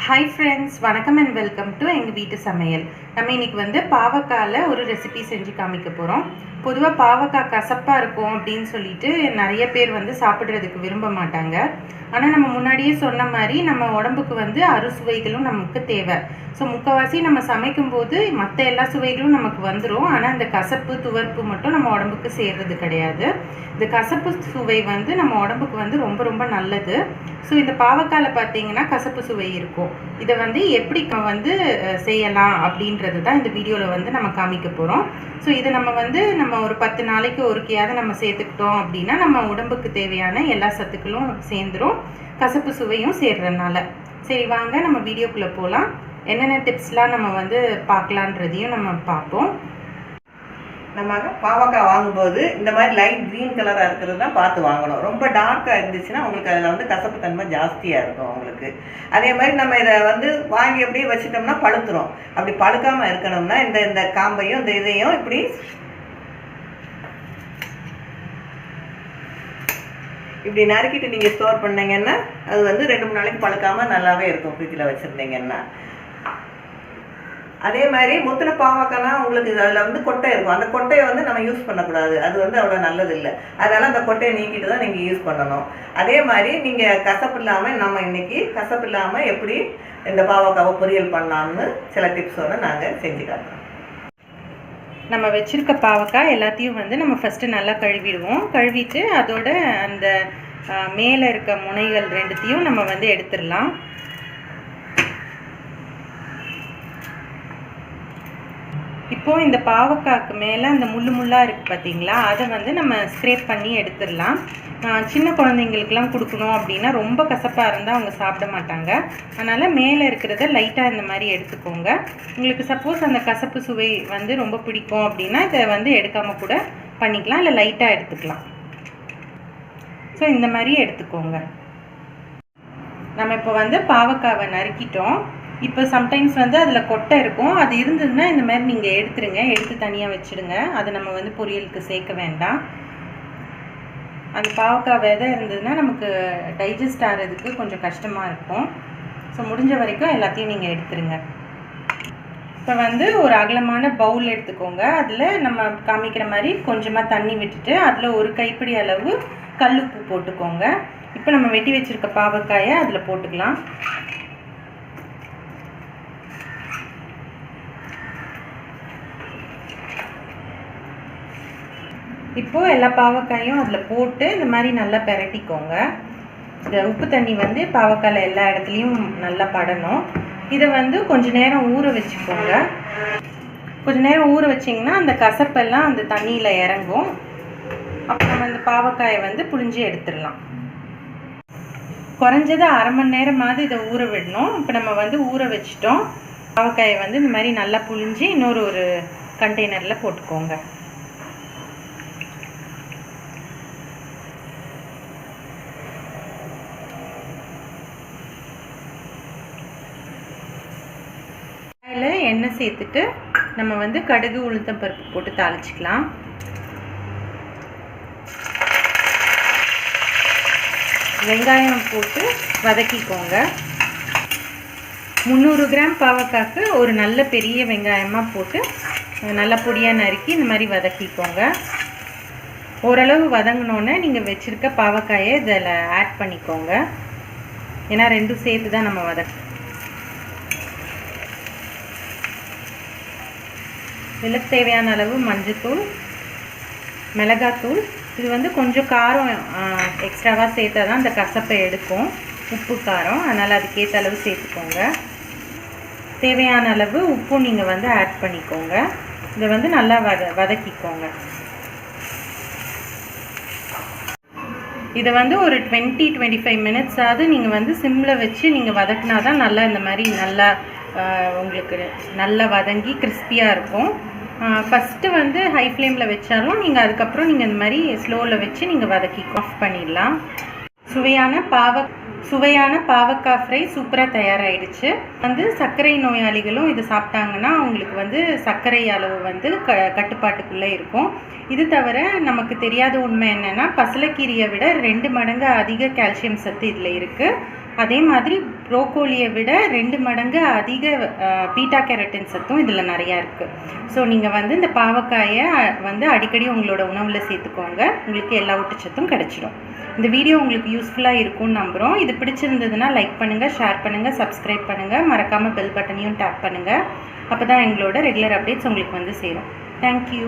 Hi friends வணக்கம் and welcome to எங்கள் வீட்டு சமையல். நம்ம இன்னைக்கு வந்து பாவக்காயில் ஒரு ரெசிபி செஞ்சு காமிக்க போகிறோம் பொதுவாக பாவக்காய் கசப்பாக இருக்கும் அப்படின்னு சொல்லிட்டு நிறைய பேர் வந்து சாப்பிட்றதுக்கு விரும்ப மாட்டாங்க. ஆனால் நம்ம முன்னாடியே சொன்ன மாதிரி நம்ம உடம்புக்கு வந்து அறுசுவைகளும் நமக்கு தேவை. ஸோ முக்கால்வாசி நம்ம சமைக்கும்போது மற்ற எல்லா சுவைகளும் நமக்கு வந்துடும் ஆனால் இந்த கசப்பு துவர்ப்பு மட்டும் நம்ம உடம்புக்கு சேர்றது கிடையாது. இந்த கசப்பு சுவை வந்து நம்ம உடம்புக்கு வந்து ரொம்ப ரொம்ப நல்லது. ஸோ இந்த பாவக்காயில் பார்த்தீங்கன்னா கசப்பு சுவை இருக்கும். இதை வந்து எப்படி வந்து செய்யலாம் அப்படின்றது தான் இந்த வீடியோவில் வந்து நம்ம காமிக்க போகிறோம் ஸோ இதை நம்ம வந்து நம்ம நம்ம ஒரு பத்து நாளைக்கு ஒருக்கையாவது நம்ம சேர்த்துக்கிட்டோம் அப்படின்னா நம்ம உடம்புக்கு தேவையான எல்லா சத்துக்களும் சேர்ந்துரும் கசப்பு சுவையும் சேர்றதுனால. சரி வாங்க நம்ம வீடியோக்குள்ளே போகலாம் என்னென்ன டிப்ஸ்லாம் நம்ம வந்து பார்க்கலான்றதையும் நம்ம பார்ப்போம். நம்ம பாவக்காய் வாங்கும்போது இந்த மாதிரி லைட் க்ரீன் கலராக இருக்கிறது தான் பார்த்து வாங்கணும். ரொம்ப டார்க்காக இருந்துச்சுன்னா உங்களுக்கு அதில் வந்து கசப்பு தன்மை ஜாஸ்தியாக இருக்கும் உங்களுக்கு. அதே மாதிரி நம்ம இதை வந்து வாங்கி அப்படியே வச்சுட்டோம்னா பழுத்துரும். அப்படி பழுக்காமல் இருக்கணும்னா இந்த இந்த காம்பையும் இந்த இதையும் இப்படி இப்படி நறுக்கிட்டு நீங்கள் ஸ்டோர் பண்ணீங்கன்னா அது வந்து ரெண்டு மூணு நாளைக்கு பழுக்காமல் நல்லாவே இருக்கும். ஃப்ரிட்ஜில் வச்சுருந்தீங்கன்னா. அதே மாதிரி முத்தின பாவக்காய்னா உங்களுக்கு அதில் வந்து கொட்டை இருக்கும். அந்த கொட்டையை வந்து நம்ம யூஸ் பண்ணக்கூடாது. அது வந்து அவ்வளோ நல்லது இல்லை அதனால் அந்த கொட்டையை நீக்கிட்டு தான் நீங்கள் யூஸ் பண்ணணும். அதே மாதிரி நீங்கள் கசப்பு இல்லாமல் நம்ம இன்னைக்கு கசப்பு இல்லாமல் எப்படி இந்த பாவக்காவை பொரியல் பண்ணலாம்னு சில டிப்ஸோடு நாங்கள் செஞ்சு காட்டுறோம். நம்ம வச்சுருக்க பாவக்காய் எல்லாத்தையும் வந்து நம்ம ஃபஸ்ட்டு நல்லா கழுவிடுவோம். கழுவிட்டு அதோட அந்த மேலே இருக்க முனைகள் ரெண்டுத்தையும் நம்ம வந்து எடுத்துடலாம். இப்போ இந்த பாவக்காய்க்கு மேலே அந்த முள்ளு முள்ளாக இருக்குது பார்த்தீங்களா அதை வந்து நம்ம ஸ்க்ரேப் பண்ணி எடுத்துடலாம். சின்ன குழந்தைங்களுக்குலாம் கொடுக்கணும் அப்படின்னா ரொம்ப கசப்பாக இருந்தால் அவங்க சாப்பிட மாட்டாங்க. அதனால் மேலே இருக்கிறத லைட்டாக இந்த மாதிரி எடுத்துக்கோங்க. உங்களுக்கு சப்போஸ் அந்த கசப்பு சுவை வந்து ரொம்ப பிடிக்கும் அப்படின்னா இதை வந்து எடுக்காமல் கூட பண்ணிக்கலாம். இல்லை லைட்டாக எடுத்துக்கலாம். ஸோ இந்த மாதிரி எடுத்துக்கோங்க. நம்ம இப்போ வந்து பாவக்காவை நறுக்கிட்டோம். இப்போ சம்டைம்ஸ் வந்து அதில் கொட்டை இருக்கும். அது இருந்ததுன்னா இந்த மாதிரி நீங்கள் எடுத்துருங்க. எடுத்து தனியாக வச்சுடுங்க. அதை நம்ம வந்து பொரியலுக்கு சேர்க்க வேண்டாம். அந்த பாவக்காய் விதை இருந்ததுன்னா நமக்கு டைஜஸ்ட் ஆகிறதுக்கு கொஞ்சம் கஷ்டமாக இருக்கும். ஸோ முடிஞ்ச வரைக்கும் எல்லாத்தையும் நீங்கள் எடுத்துருங்க. இப்போ வந்து ஒரு அகலமான பவுல் எடுத்துக்கோங்க. அதில் நம்ம காமிக்கிற மாதிரி கொஞ்சமாக தண்ணி விட்டுட்டு அதில் ஒரு கைப்பிடி அளவு கல்லுப்பு போட்டுக்கோங்க. இப்போ நம்ம வெட்டி வச்சிருக்க பாவக்காயை அதில் போட்டுக்கலாம். இப்போது எல்லா பாவக்காயும் அதில் போட்டு இந்த மாதிரி நல்லா பெரட்டிக்கோங்க. இந்த உப்பு தண்ணி வந்து பாவக்காயில் எல்லா இடத்துலையும் நல்லா படணும். இதை வந்து கொஞ்ச நேரம் ஊற வச்சுக்கோங்க. கொஞ்ச நேரம் ஊற வச்சிங்கன்னா அந்த கசப்பெல்லாம் அந்த தண்ணியில் இறங்கும். அப்போ நம்ம இந்த பாவக்காயை வந்து புழிஞ்சு எடுத்துடலாம். குறைஞ்சது அரை மணி நேரமாவது இதை ஊற விடணும். இப்போ நம்ம வந்து ஊற வச்சிட்டோம். பாவக்காயை வந்து இந்த மாதிரி நல்லா புழிஞ்சு இன்னொரு ஒரு கண்டெய்னரில் போட்டுக்கோங்க அதில் எண்ணெய் சேர்த்துட்டு நம்ம வந்து கடுகு உளுத்தம் பருப்பு போட்டு தாளிச்சிக்கலாம். வெங்காயம் போட்டு வதக்கிக்கோங்க. முந்நூறு கிராம் பாவக்காய்க்கு ஒரு நல்ல பெரிய வெங்காயமாக போட்டு நல்ல பொடியாக நறுக்கி இந்த மாதிரி வதக்கிக்கோங்க. ஓரளவு வதங்கினோன்னே நீங்கள் வச்சுருக்க பாவக்காயை இதில் ஆட் பண்ணிக்கோங்க. ஏன்னா ரெண்டும் சேர்த்து தான் நம்ம வதக்கணும் இதில் தேவையான அளவு மஞ்சத்தூள் மிளகாத்தூள். இது வந்து கொஞ்சம் காரம் எக்ஸ்ட்ராவாக சேர்த்தா தான் அந்த கசப்பை எடுக்கும். உப்பு காரம். அதனால் அதுக்கேற்ற அளவு சேர்த்துக்கோங்க. தேவையான அளவு உப்பும் நீங்கள் வந்து ஆட் பண்ணிக்கோங்க. இதை வந்து நல்லா வத வதக்கிக்கோங்க. இதை வந்து ஒரு டுவெண்ட்டி டுவெண்ட்டி ஃபைவ் மினிட்ஸாவது நீங்கள் வந்து சிம்மில் வச்சு நீங்கள் வதக்குனா தான் நல்லா இந்த மாதிரி நல்லா உங்களுக்கு நல்லா வதங்கி கிறிஸ்பியாக இருக்கும். ஃபஸ்ட்டு வந்து ஹை ஃப்ளேமில் வச்சாலும் நீங்கள் அதுக்கப்புறம் நீங்கள் இந்த மாதிரி ஸ்லோவில் வச்சு நீங்கள் வதக்கி ஆஃப் பண்ணிடலாம். சுவையான பாவ சுவையான பாவக்காய் ஃப்ரை சூப்பராக தயாராகிடுச்சு வந்து சர்க்கரை நோயாளிகளும் இது சாப்பிட்டாங்கன்னா அவங்களுக்கு வந்து சர்க்கரை அளவு வந்து க கட்டுப்பாட்டுக்குள்ளே இருக்கும். இது தவிர நமக்கு தெரியாத உண்மை என்னென்னா பசலக்கீரியை விட ரெண்டு மடங்கு அதிக கால்சியம் சத்து இதில் இருக்குது அதே மாதிரி ப்ரோக்கோலியை விட ரெண்டு மடங்கு அதிக பீட்டா கேரட்டின் சத்தும் இதில் நிறையா இருக்குது ஸோ நீங்கள் வந்து இந்த பாவக்காயை வந்து அடிக்கடி உங்களோட உணவில் சேர்த்துக்கோங்க. உங்களுக்கு எல்லா ஊட்டச்சத்தும் கிடைச்சிடும். இந்த வீடியோ உங்களுக்கு யூஸ்ஃபுல்லாக இருக்கும்னு நம்புகிறோம் இது பிடிச்சிருந்ததுன்னா லைக் பண்ணுங்கள் ஷேர் பண்ணுங்கள் சப்ஸ்கிரைப் பண்ணுங்கள் மறக்காமல் பெல் பட்டனையும் டேப் பண்ணுங்கள் அப்போ தான் எங்களோட ரெகுலர் அப்டேட்ஸ் உங்களுக்கு வந்து சேரும். தேங்க்யூ